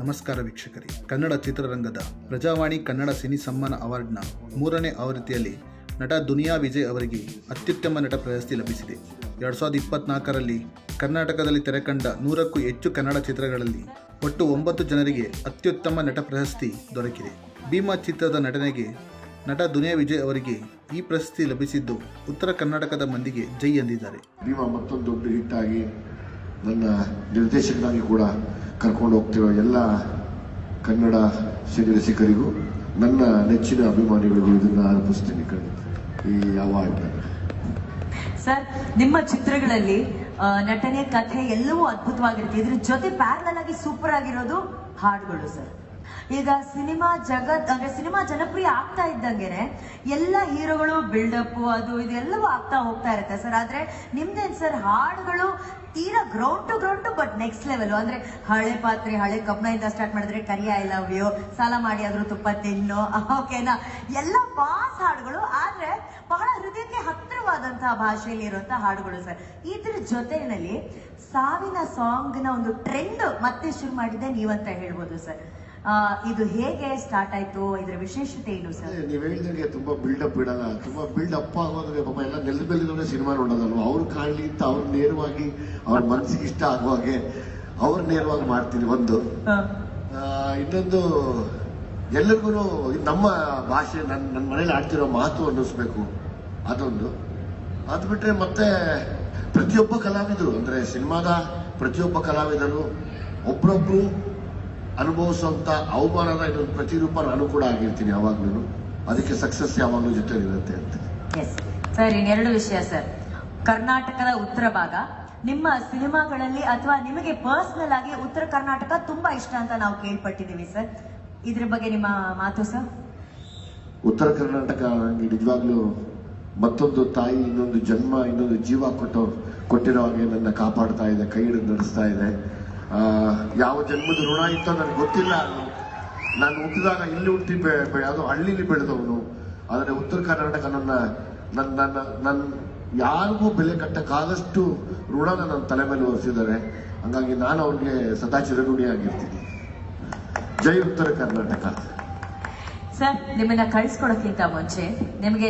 ನಮಸ್ಕಾರ ವೀಕ್ಷಕರಿ. ಕನ್ನಡ ಚಿತ್ರರಂಗದ ಪ್ರಜಾವಾಣಿ ಕನ್ನಡ ಸಿನಿ ಸಮ್ಮಾನ ಅವಾರ್ಡ್ನ ಮೂರನೇ ಆವೃತ್ತಿಯಲ್ಲಿ ನಟ ದುನಿಯಾ ವಿಜಯ್ ಅವರಿಗೆ ಅತ್ಯುತ್ತಮ ನಟ ಪ್ರಶಸ್ತಿ ಲಭಿಸಿದೆ. ಎರಡ್ ಸಾವಿರದ ಇಪ್ಪತ್ನಾಲ್ಕರಲ್ಲಿ ಕರ್ನಾಟಕದಲ್ಲಿ ತೆರೆಕಂಡ ನೂರಕ್ಕೂ ಹೆಚ್ಚು ಕನ್ನಡ ಚಿತ್ರಗಳಲ್ಲಿ ಒಟ್ಟು ಒಂಬತ್ತು ಜನರಿಗೆ ಅತ್ಯುತ್ತಮ ನಟ ಪ್ರಶಸ್ತಿ ದೊರಕಿದೆ. ಭೀಮಾ ಚಿತ್ರದ ನಟನೆಗೆ ನಟ ದುನಿಯಾ ವಿಜಯ್ ಅವರಿಗೆ ಈ ಪ್ರಶಸ್ತಿ ಲಭಿಸಿದ್ದು ಉತ್ತರ ಕರ್ನಾಟಕದ ಮಂದಿಗೆ ಜೈ ಎಂದಿದ್ದಾರೆ. ಭೀಮಾ ಮತ್ತೊಂದು ದೊಡ್ಡ ಹಿಟ್ ಆಗಿ ನನ್ನ ನಿರ್ದೇಶಕನಾಗಿ ಕೂಡ ಕರ್ಕೊಂಡು ಹೋಗ್ತಿರೋ ಎಲ್ಲ ಕನ್ನಡ ಸಿನಿರಸಿಕರಿಗೂ ನನ್ನ ನೆಚ್ಚಿನ ಅಭಿಮಾನಿಗಳಿಗೂ ಇದನ್ನ ಅರ್ಪಿಸ್ತೀನಿ ಈ ಅವಾರ್ಡ್ ಸರ್, ನಿಮ್ಮ ಚಿತ್ರಗಳಲ್ಲಿ ನಟನೆ, ಕಥೆ ಎಲ್ಲವೂ ಅದ್ಭುತವಾಗಿರುತ್ತೆ. ಇದ್ರ ಜೊತೆ ಪ್ಯಾರಲಲ್ ಆಗಿ ಸೂಪರ್ ಆಗಿರೋದು ಹಾಡುಗಳು, ಸರ್. ಈಗ ಸಿನಿಮಾ ಜಗತ್, ಅಂದ್ರೆ ಸಿನಿಮಾ ಜನಪ್ರಿಯ ಆಗ್ತಾ ಇದ್ದಂಗೆನೆ ಎಲ್ಲ ಹೀರೋಗಳು ಬಿಲ್ಡಪ್ ಅದು ಇದೆಲ್ಲವೂ ಆಗ್ತಾ ಹೋಗ್ತಾ ಇರುತ್ತೆ ಸರ್. ಆದ್ರೆ ನಿಮ್ದೇನ್ ಸರ್? ಹಾಡುಗಳು ತೀರಾ ground to ground to but next level ಅಂದ್ರೆ ಹಳೆ ಪಾತ್ರೆ, ಹಳೆ ಕಬ್ಬನಿಂದ ಸ್ಟಾರ್ಟ್ ಮಾಡಿದ್ರೆ ಕರಿಯ ಐ ಲವ್ ಯು ಸಾಲ ಮಾಡಿ ಆದ್ರೂ ತುಪ್ಪ ತಿನ್ನು. ಓಕೆನಾ ಎಲ್ಲ ಬಾಸ್ ಹಾಡುಗಳು, ಆದ್ರೆ ಬಹಳ ಹೃದಯಕ್ಕೆ ಹತ್ತಿರವಾದಂತಹ ಭಾಷೆಯಲ್ಲಿ ಇರುವಂತಹ ಹಾಡುಗಳು ಸರ್. ಇದ್ರ ಜೊತೆನಲ್ಲಿ ಸಾವಿನ ಸಾಂಗ್ನ ಒಂದು ಟ್ರೆಂಡ್ ಮತ್ತೆ ಶುರು ಮಾಡಿದ್ದೆ ನೀವಂತ ಹೇಳ್ಬೋದು ಸರ್. ಇದು ಹೇಗೆ ಸ್ಟಾರ್ಟ್ ಆಯ್ತು? ಇದರ ವಿಶೇಷತೆ ಏನು ಸರ್? ನೀವು ಹೇಳಿದಂಗೆ ತುಂಬಾ ಅಪ್ ಇಡಲ್ಲ ತುಂಬಾ ಬಿಲ್ಡ್ ಅಪ್ ಆಗೋದ್ರೆ ಪಾಪ ಎಲ್ಲ ನೆಲದ ಸಿನಿಮಾ ನೋಡೋದಲ್ವ? ಅವ್ರು ಕಾಣಲಿ ಅಂತ ಅವ್ರ ನೇರವಾಗಿ ಅವ್ರ ಮನಸ್ಸಿಗೆ ಇಷ್ಟ ಆಗೋ ಹಾಗೆ ಅವ್ರು ನೇರವಾಗಿ ಮಾಡ್ತೀನಿ ಒಂದು. ಆ, ಇನ್ನೊಂದು ಎಲ್ಲರಿಗೂ ನಮ್ಮ ಭಾಷೆ ನನ್ನ ನನ್ನ ಮನೇಲಿ ಆಡ್ತಿರೋ ಮಾತು ಅನ್ನಿಸ್ಬೇಕು. ಅದೊಂದು. ಅದು ಬಿಟ್ರೆ ಮತ್ತೆ ಪ್ರತಿಯೊಬ್ಬ ಕಲಾವಿದರು ಅಂದ್ರೆ ಸಿನಿಮಾದ ಪ್ರತಿಯೊಬ್ಬ ಕಲಾವಿದರು ಒಬ್ರೊಬ್ರು ಅನುಭವಿಸುವಂತ ಅವಮಾನದ ಇನ್ನೊಂದು ಪ್ರತಿರೂಪ ನಾನು ಕೂಡ ಆಗಿರ್ತೀನಿ ಯಾವಾಗ್ಲೂ. ಅದಕ್ಕೆ ಸಕ್ಸಸ್ ಯಾವಾಗಲೂ ಜೊತೆ ಇರುತ್ತೆ ಅಂತ ಸರ್ ಇನ್ನೆರಡು ವಿಷಯ ಸರ್ ಕರ್ನಾಟಕದ ಉತ್ತರ ಭಾಗ. ನಿಮ್ಮ ಸಿನಿಮಾಗಳಲ್ಲಿ ಅಥವಾ ನಿಮಗೆ ಪರ್ಸನಲ್ ಆಗಿ ಉತ್ತರ ಕರ್ನಾಟಕ ತುಂಬಾ ಇಷ್ಟ ಅಂತ ನಾವು ಕೇಳ್ಪಟ್ಟಿದ್ದೀವಿ ಸರ್ ಇದ್ರ ಬಗ್ಗೆ ನಿಮ್ಮ ಮಾತು ಸರ್ ಉತ್ತರ ಕರ್ನಾಟಕ ನನಗೆ ನಿಜವಾಗ್ಲೂ ಮತ್ತೊಂದು ತಾಯಿ ಇನ್ನೊಂದು ಜನ್ಮ ಇನ್ನೊಂದು ಜೀವ ಕೊಟ್ಟು ಕೊಟ್ಟಿರೋ ಹಾಗೆ ನನ್ನ ಕಾಪಾಡ್ತಾ ಇದೆ ಕೈ ಹಿಡಿದು ನಡೆಸ್ತಾ ಇದೆ. ಯಾವ ಜನ್ಮದ ಋಣ ಇತ್ತೋ ನನಗೆ ಗೊತ್ತಿಲ್ಲ. ಅದು ನಾನು ಹುಟ್ಟಿದಾಗ ಇಲ್ಲಿ ಹುಟ್ಟಿ ಯಾವುದೋ ಹಳ್ಳಿಲಿ ಬೆಳೆದವನು. ಆದರೆ ಉತ್ತರ ಕರ್ನಾಟಕ ನನ್ನ ನನ್ನ ನನ್ನ ನನ್ನ ಯಾರಿಗೂ ಬೆಲೆ ಕಟ್ಟಕ್ಕಾದಷ್ಟು ಋಣನ ನನ್ನ ತಲೆ ಮೇಲೆ ಹೊರಿಸಿದ್ದಾರೆ ಹಂಗಾಗಿ ನಾನು ಅವ್ರಿಗೆ ಸದಾ ಚಿರಋಣಿಯಾಗಿರ್ತೀನಿ ಜೈ ಉತ್ತರ ಕರ್ನಾಟಕ. ಸರ್, ನಿಮ್ಮನ್ನ ಕಳಿಸ್ಕೊಡಕ್ಕಿಂತ ಮುಂಚೆ ನಿಮಗೆ